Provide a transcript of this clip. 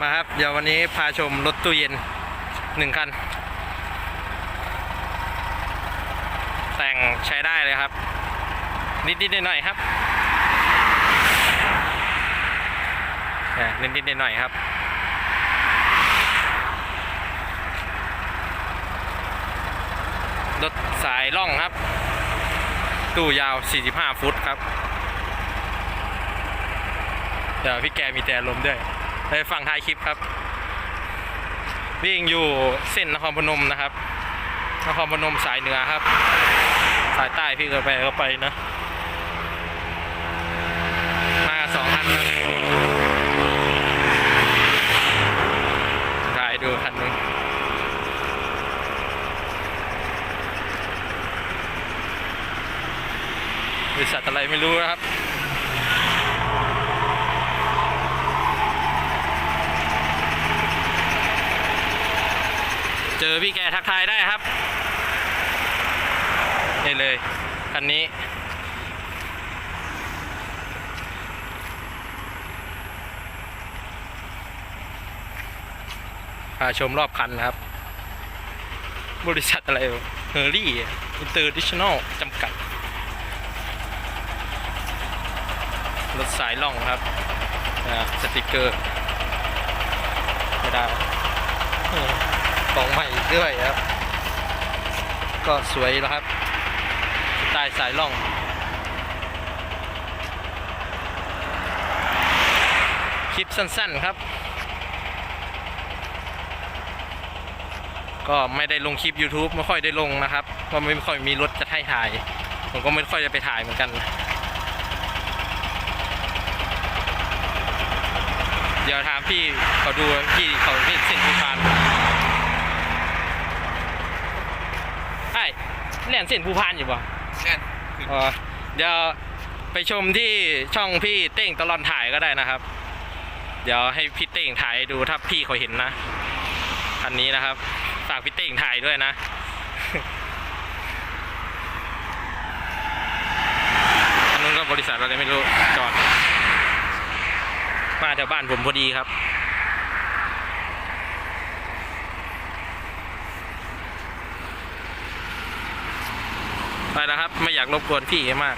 มาครับ เดี๋ยววันนี้พาชมรถตู้เย็นหนึ่งคัน แต่งใช้ได้เลยครับ นิดๆหน่อยๆครับนิดๆหน่อยๆครับรถสายล่องครับ ตู้ยาว 45 ฟุตครับ เดี๋ยวพี่แกมีแต่ลมด้วย ไปฟังท้ายคลิปครับ วิ่งอยู่เส้นนครพนมนะครับ นครพนมสายเหนือครับ สายใต้พี่ก็ไปก็ไปนะ มาสองคันครับถ่ายดูคันหนึงบริษัทอะไรไม่รู้นะครับ อพี่แกทักทายได้ครับนี่เลยคันนี้ พาชมรอบคันนะครับ บริษัทอะไรเฮอรี่อินเตอร์ดิชแนลจำกัด รถสายล่องครับ สติกเกอร์ ไม่ได้ ของใหม่อีกด้วยครับ ก็สวยแล้วครับสไตล์สายล่องคลิปสั้นๆครับ ก็ไม่ได้ลงคลิป YouTube ไม่ค่อยได้ลงนะครับเพราะไม่ค่อยมีรถจะให้ถ่าย ผมก็ไม่ค่อยจะไปถ่ายเหมือนกัน เดี๋ยวถามพี่เขาดูพี่เขาเส้นภูพานไอ้เล่นเส้นภูพานอยู่ป่ะแน่นอ๋อเดี๋ยวไปชมที่ช่องพี่เต้งตลอดถ่ายก็ได้นะครับ เดี๋ยวให้พี่เต้งถ่ายให้ดูถ้าพี่เขาเห็นนะคันนี้นะครับ ฝากพี่เต้งถ่ายด้วยนะ อันนู้นก็บริษัทอะไรไม่รู้จอด มาแถวบ้านผมพอดีครับ ไป แล้วครับ ไม่อยากรบกวนพี่มาก